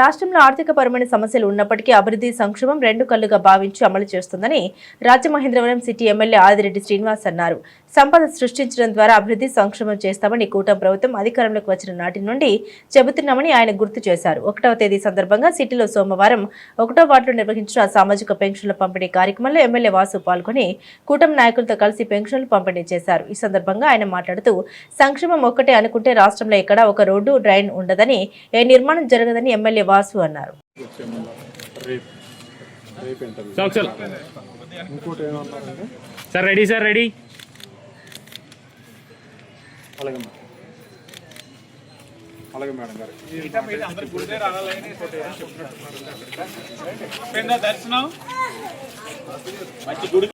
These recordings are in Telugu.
రాష్ట్రంలో ఆర్థిక పరమైన సమస్యలు ఉన్నప్పటికీ అభివృద్ధి సంక్షేమం రెండు కళ్ళుగా భావించి అమలు చేస్తుందని రాజమహేంద్రవరం సిటీ ఎమ్మెల్యే ఆదిరెడ్డి శ్రీనివాస్ అన్నారు. సంపద సృష్టించడం ద్వారా అభివృద్ధి సంక్షేమం చేస్తామని కూటమి ప్రభుత్వం అధికారంలోకి వచ్చిన నాటి నుండి చెబుతున్నామని ఆయన గుర్తు చేశారు. ఒకటవ తేదీ సందర్భంగా సిటీలో సోమవారం ఒకటో వార్డులో నిర్వహించిన సామాజిక పెన్షన్ల పంపిణీ కార్యక్రమంలో ఎమ్మెల్యే వాసు పాల్గొని కూటమి నాయకులతో కలిసి పెన్షన్లు పంపిణీ చేశారు. ఈ సందర్భంగా ఆయన మాట్లాడుతూ సంక్షేమం ఒక్కటే అనుకుంటే రాష్ట్రంలో ఇక్కడ ఒక రోడ్డు డ్రైన్ ఉండదని ఏ నిర్మాణం జరగదని ఎమ్మెల్యే వాసు అన్నారు. Sir ready sir ready. అలాగే మేడం అలాగే మేడం గారు. దర్శనం. మంచి గుడి.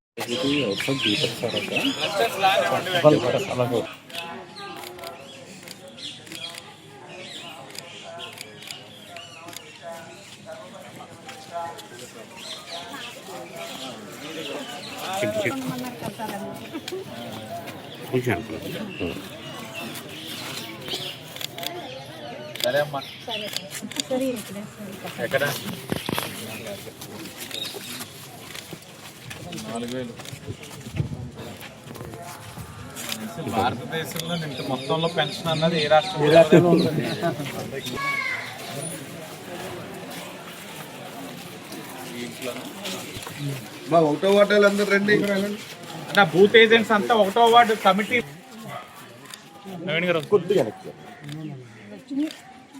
సరే అమ్మా. ఎక్కడ? నాలుగు వేలు. భారతదేశంలో ఇంత మొత్తంలో పెన్షన్ అన్నది ఏ రాష్ట్రం మా ఒకటో వాటాలు అందరు రండి. నా బూత్ ఏజెంట్స్ అంతా ఒకటో వార్డు కమిటీ.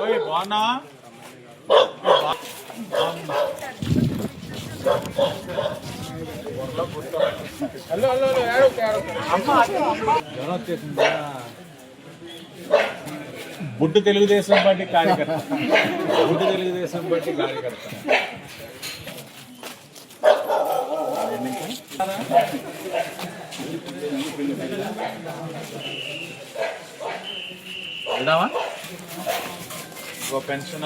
ఓయ్ బాగున్నా హలో హలో జ్వరం వచ్చేసిందా బుడ్డు తెలుగుదేశం పార్టీ కార్యకర్త బుడ్డు తెలుగుదేశం పార్టీ కార్యకర్త వెళ్దామా? ఇంకో పెన్షన్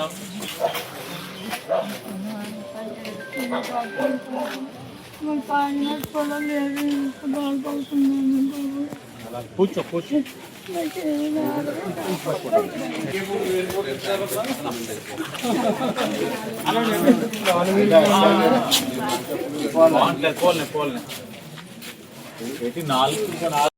కూర్చో కూర్చో. పోలే పోలే నాలుగు ఇంకా నాలుగు?